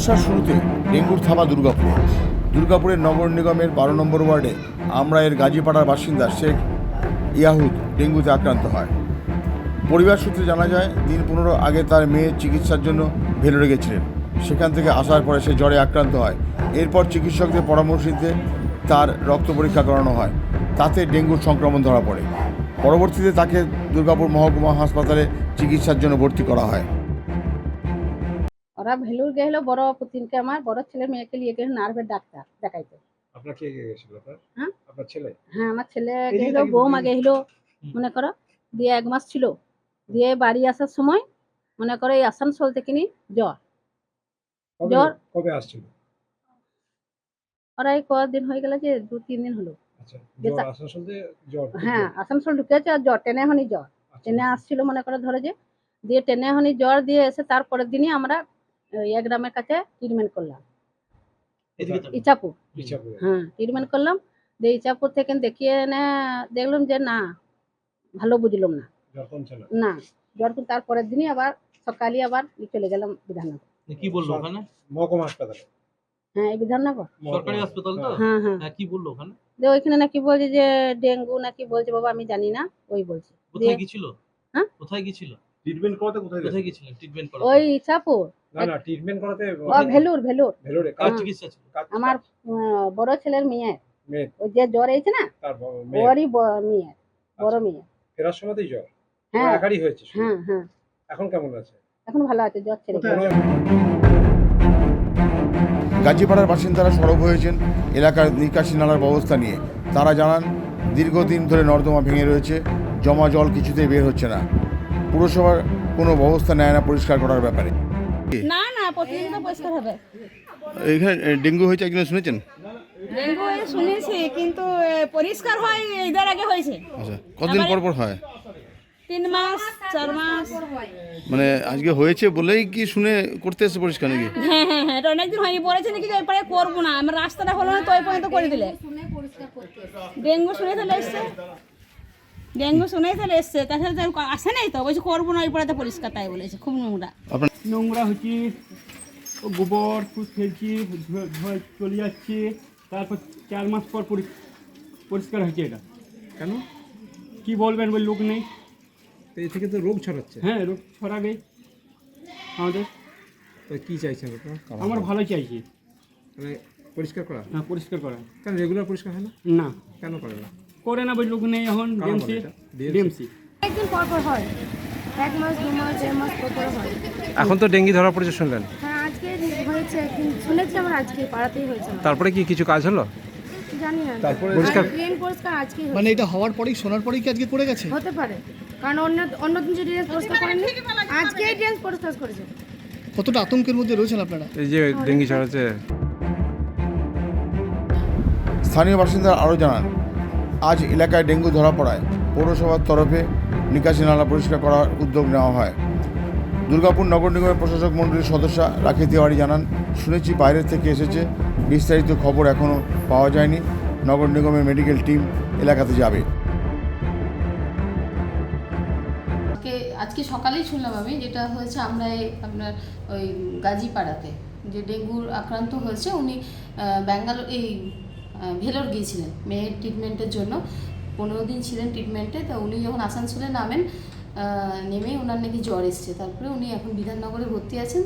বর্ষার শুরুতে ডেঙ্গুর থাবা দুর্গাপুর। দুর্গাপুরের নগর নিগমের বারো নম্বর ওয়ার্ডে আমরা এর গাজীপাড়ার বাসিন্দা শেখ ইয়াহুদ ডেঙ্গুতে আক্রান্ত হয়। পরিবার সূত্রে জানা যায়, দিন পনেরো আগে তার মেয়ে চিকিৎসার জন্য ভেলোরে গেছিলেন। সেখান থেকে আসার পরে সে জ্বরে আক্রান্ত হয়। এরপর চিকিৎসকদের পরামর্শিতে তার রক্ত পরীক্ষা করানো হয়। তাতে ডেঙ্গুর সংক্রমণ ধরা পড়ে। পরবর্তীতে তাকে দুর্গাপুর মহকুমা হাসপাতালে চিকিৎসার জন্য ভর্তি করা হয়। ওরা ভেলুর গেছিল বড় পুতিনকে আমার বড় ছেলে মেয়েকে নিয়ে গেছিল নার্ভের ডাক্তার দেখাইতে। আপনার কে কে গেছিল আপনার হ্যাঁ? আপনার ছেলে? হ্যাঁ আমার ছেলে গেছিল বৌমা। গেছিল মনে করো দিয়ে এক মাস ছিল। দিয়ে বাড়ি আসার সময় মনে করো এই আসানসোল থেকে নি জ্বর। জ্বর। কবে আসছিল? ওরা এই কদিন হয়ে গেল যে দু তিন দিন হলো। আচ্ছা হ্যাঁ আসানসোল ঢুকেছে আর জ্বর টেনে হনি জ্বর। টেনে আসছিল মনে করো ধরে যে দিয়ে টেনে হনি জ্বর দিয়ে এসে তারপরের দিনই আমরা এক গ্রামের কাছে ট্রিটমেন্ট করলাম। ইচাপুর। হ্যাঁ ট্রিটমেন্ট করলাম। দিয়ে ইচাপুর থেকে দেখিয়ে এনে দেখলাম যে না ভালো বুঝলাম না। না না জ্বর কিন্তু তারপরের দিনই আবার সকালে আবার চলে গেলাম বিধাননগর। কি বলল ওখানে? মহকুমা হাসপাতালে। হ্যাঁ এই বিধাননগর। সরকারি হাসপাতাল তো? হ্যাঁ হ্যাঁ। হ্যাঁ কি বলল ওখানে? দিয়ে ওইখানে নাকি বলছে যে ডেঙ্গু নাকি বলছে বাবা আমি জানি না ওই বলছে। কোথায় হ্যাঁ? কোথায় গেছিল ট্রিটমেন্ট করাতে কোথায় কোথায় গেছিলেন? ট্রিটমেন্ট করা ওই ইচ্ছাপুর না না ট্রিটমেন্ট করাতে ও ভেলুর ভেলুর। ভেলোরে কার হ্যাঁ। চিকিৎসা ছিল? আমার বড় ছেলের মেয়ে। মেয়ে। ওই যে জ্বর হয়েছে না? তার মেয়ে। ওরই মেয়ে বড় মেয়ে। ফেরার সময়তেই জ্বর? হ্যাঁ। একারই হয়েছে হ্যাঁ হ্যাঁ। এখন কেমন আছে? এখন ভালো আছে জ্বর ছেড়ে গেছে। গাজীপাড়ার বাসিন্দারা সরব হয়েছেন এলাকার নিকাশি নালার ব্যবস্থা নিয়ে। তারা জানান দীর্ঘদিন ধরে নর্দমা ভেঙে রয়েছে জমা জল কিছুতেই বের হচ্ছে না। পুরসভার কোনো ব্যবস্থা নেয় না পরিষ্কার করার ব্যাপারে। না না প্রতিদিন তো পরিষ্কার হবে। এখানে ডেঙ্গু হয়েছে একজন শুনেছেন? ডেঙ্গু এই শুনেছি কিন্তু পরিষ্কার হয় ঈদের আগে হয়েছে। আচ্ছা কতদিন পর পর হয়? তিন মাস চার মাস। মানে আজকে হয়েছে বলেই কি শুনে করতে এসে পরিষ্কার নাকি? হ্যাঁ হ্যাঁ হ্যাঁ এটা অনেকদিন হয়নি বলেছে নাকি যে এরপরে করব না। আমার রাস্তাটা হলো না তো ওই পর্যন্ত করে দিলে। ডেঙ্গু শুনে তাহলে এসছে? ডেঙ্গু শুনেই তাহলে এসছে। তাছাড়া তো আসে নাই তো? বলছে করব না ওই পরে তো পরিষ্কার তাই বলেছে খুব নোংরা। নোংরা হচ্ছে গোবর ফেলছি চলে যাচ্ছে তারপর চার মাস পর পরি- পরিষ্কার হয়েছে এটা। কেন? কি বলবেন বলে লোক নেই। তো এই থেকে তো রোগ ছড়াচ্ছে। হ্যাঁ রোগ ছড়াবে আমাদের তো কি চাইছেন আপনার? আমার ভালো চাইছি। মানে পরিষ্কার করা? হ্যাঁ পরিষ্কার করা। কেন রেগুলার পরিষ্কার হয় না? না। কেন করে না? করে না বলে নেই এখন ডিএমসি? ডিএমসি। একদিন পর পর হয়। এক মাস দু মাস দেড় মাস পর পর হয়। এখন তো ডেঙ্গি ধরা পড়েছে শুনলেন? হ্যাঁ আজকে হয়েছে কিন্তু শুনেছি আমার আজকে পাড়াতেই হয়েছে তারপরে কি কিছু কাজ হলো? জানি না। তারপরে পরিষ্কার ড্রেন পরিষ্কার আজকেই মানে এটা হওয়ার পরেই শোনার পরেই কি আজকে করে গেছে? হতে পারে। কারণ অন্য অন্য দিন যে ড্রেন পরিষ্কার করেনি আজকেই ড্রেন পরিষ্কার করেছে। কতটা আতঙ্কের মধ্যে রয়েছেন আপনারা? এই যে ডেঙ্গি ছড়াচ্ছে। স্থানীয় বাসিন্দারা আরও জানান। আজ এলাকায় ডেঙ্গু ধরা পড়ায় পৌরসভার তরফে নিকাশি নালা পরিষ্কার করার উদ্যোগ নেওয়া হয়। দুর্গাপুর নগর নিগমের প্রশাসক মণ্ডলীর সদস্য রাখি তিওয়ারি জানান, শুনেছি বাইরের থেকে এসেছে, বিস্তারিত খবর এখনও পাওয়া যায়নি। নগর নিগমের মেডিকেল টিম এলাকাতে যাবে। আজকে সকালেই শুনলাম আমি, যেটা হয়েছে আমরা আপনার ওই গাজীপাড়াতে, যে ডেঙ্গুর আক্রান্ত হয়েছে, উনি ব্যাঙ্গালোর এই ভেলোর গিয়েছিলেন, মেয়ের ট্রিটমেন্টের জন্য। পনেরো দিন ছিলেন ট্রিটমেন্টে তো উনি যখন আসানসোলে নামেন নেমেই ওনার নাকি জ্বর এসছে। তারপরে উনি এখন বিধাননগরে ভর্তি আছেন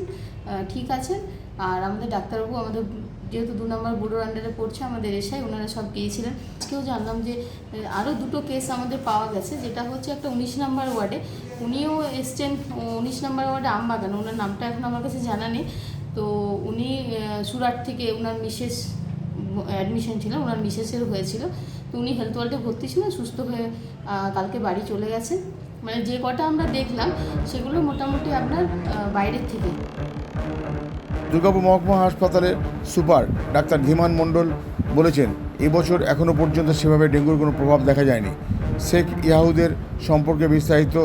ঠিক আছেন। আর আমাদের ডাক্তারবাবু আমাদের যেহেতু দু নম্বর বুড়োর আন্ডারে পড়ছে, আমাদের এসআই ওনারা সব গিয়েছিলেন। আজকেও জানলাম যে আরও দুটো কেস আমাদের পাওয়া গেছে, যেটা হচ্ছে একটা উনিশ নম্বর ওয়ার্ডে। উনিও এসছেন, উনিশ নম্বর ওয়ার্ডে আমবাগান ওনার নামটা এখন আমার কাছে জানা নেই। তো উনি সুরাট থেকে ওনার মিসেস অ্যাডমিশন ছিল ওনার মিসেসের হয়েছিল। তো উনি হেলথ ওয়ার্ল্ডে ভর্তি ছিলেন, সুস্থ হয়ে কালকে বাড়ি চলে গেছেন। মানে যে কটা আমরা দেখলাম, সেগুলো মোটামুটি আপনার বাইরের থেকে। দুর্গাপুর মহকুমা হাসপাতালের সুপার ডাক্তার ধীমান মণ্ডল বলেছেন, এবছর এখনও পর্যন্ত সেভাবে ডেঙ্গুর কোনো প্রভাব দেখা যায়নি। শেখ ইয়াহুদের সম্পর্কে বিস্তারিত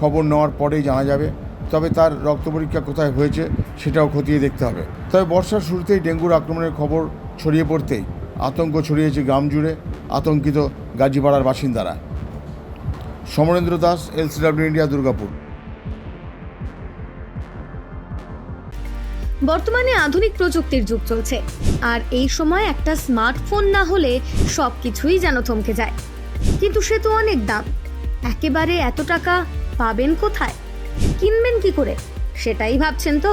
খবর নেওয়ার পরেই জানা যাবে, তবে তার রক্ত পরীক্ষা কোথায় হয়েছে সেটাও খতিয়ে দেখতে হবে। তবে বর্ষার শুরুতেই ডেঙ্গুর আক্রমণের খবর ছড়িয়ে পড়তেই আতঙ্ক ছড়িয়েছে গ্রাম জুড়ে আতঙ্কিত গাজীপাড়ার বাসিন্দারা। Samarendra Das, LCW India, Durgapur. বর্তমানে আধুনিক প্রযুক্তির যুগ চলছে, আর এই সময় একটা স্মার্টফোন না হলে সব কিছুই যেন থমকে যায়। কিন্তু সে তো অনেক দাম। একেবারে এত টাকা পাবেন কোথায়? কিনবেন কি করে? সেটাই ভাবছেন তো?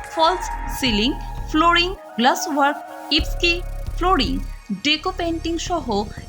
false ceiling flooring glass work ইপসকি flooring deco painting সহ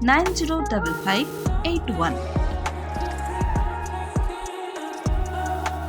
905581.